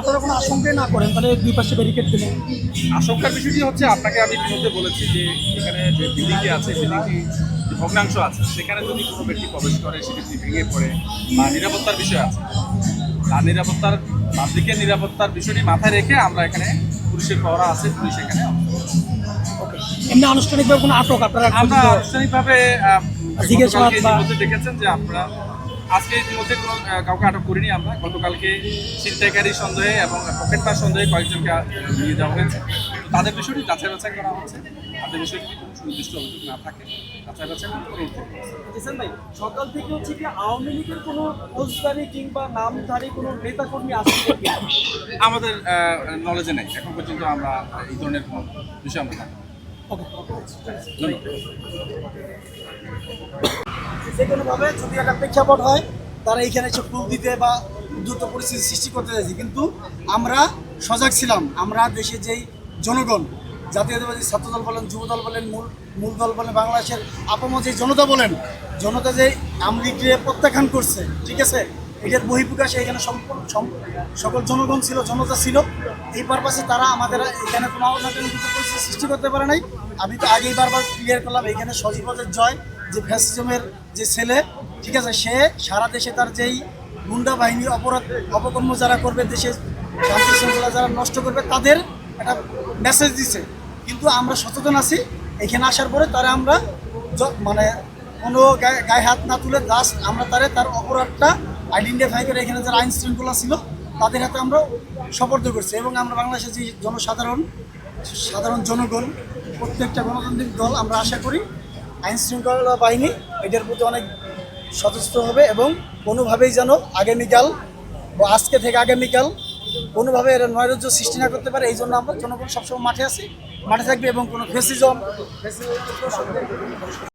আপনারা কোনো আশঙ্কাই না করেন তাহলে দুই পাশে ব্যারিকেড দিলেন আশঙ্কার বিষয়টি হচ্ছে আপনাকে আমি ইতিমধ্যে বলেছি যে এখানে যে বিল্ডিংটি আছে বিল্ডিংটি ভগ্নাংশ আছে সেখানে যদি কোনো ব্যক্তি প্রবেশ করে সেটি ভেঙে পড়ে বা নিরাপত্তার বিষয় আছে তার নিরাপত্তার পাবলিকের নিরাপত্তার বিষয়টি মাথায় রেখে আমরা এখানে পুলিশের পাওয়া আছে পুলিশ এখানে এমনি আনুষ্ঠানিকভাবে কোনো আটক আপনারা আমরা আনুষ্ঠানিকভাবে জিজ্ঞাসাবাদ দেখেছেন যে আমরা আজকে ইতিমধ্যে কোনো কাউকে আটক করিনি আমরা। গতকালকে ছিনতাইকারী সন্দেহে এবং পকেট পকেটমার সন্দেহে কয়েকজনকে নিয়ে যাওয়া হয়েছে। তাদের বিষয়টি যাচাই বাছাই করা হচ্ছে। তাদের বিষয়ে যদি কোনো সুনির্দিষ্ট অভিযোগ না থাকে যাচাই বাছাই করে জিসান ভাই সকাল থেকে হচ্ছে কি আওয়ামী লীগের কোনো ফৌজদারি কিংবা নামধারী কোনো নেতাকর্মী আসছে আমাদের নলেজে নেই। এখন পর্যন্ত আমরা এই ধরনের কোনো বিষয় আমরা ওকে ধন্যবাদ। যে কোনোভাবে যদি একটা প্রেক্ষাপট হয়, তারা এইখানে এসে ফুল দিতে বা দ্রুত পরিস্থিতি সৃষ্টি করতে চাইছে। কিন্তু আমরা সজাগ ছিলাম। আমরা দেশে যেই জনগণ, জাতীয়তাবাদী ছাত্রদল বলেন, যুবদল বলেন, মূল মূল দল বলেন, বাংলাদেশের আপম যে জনতা বলেন, জনতা যে আমলিগকে প্রত্যাখ্যান করছে, ঠিক আছে? এটার বহিঃপ্রকাশে এখানে সকল জনগণ ছিল, জনতা ছিল। এই পারপাসে তারা আমাদের এখানে কোনো সৃষ্টি করতে পারে নাই। আমি তো আগেই বারবার ক্লিয়ার করলাম, এখানে সজীবদের জয় যে ফ্যাসিজমের যে ছেলে, ঠিক আছে, সে সারা দেশে তার যেই গুন্ডা বাহিনী অপরাধ, অপকর্ম যারা করবে, দেশে শান্তি শৃঙ্খলা যারা নষ্ট করবে, তাদের একটা মেসেজ দিছে। কিন্তু আমরা সচেতন আছি, এখানে আসার পরে তারা আমরা মানে কোনো গায়ে হাত না তুলে জাস্ট আমরা তারে তার অপরাধটা আইডেন্টিফাই করে এখানে যারা আইন শৃঙ্খলা ছিল, তাদের হাতে আমরা সপর্দ করছি। এবং আমরা বাংলাদেশের যে জনসাধারণ, সাধারণ জনগণ, প্রত্যেকটা গণতান্ত্রিক দল আমরা আশা করি আইন শৃঙ্খলা বাহিনী এটার প্রতি অনেক সচেষ্ট হবে এবং কোনোভাবেই যেন আগামীকাল বা আজকে থেকে আগামীকাল কোনোভাবে এরা নৈরাজ্য সৃষ্টি না করতে পারে, এই জন্য আমরা জনগণ সবসময় মাঠে আছি। মাঠে থাকবে এবং কোনো ফেসিজম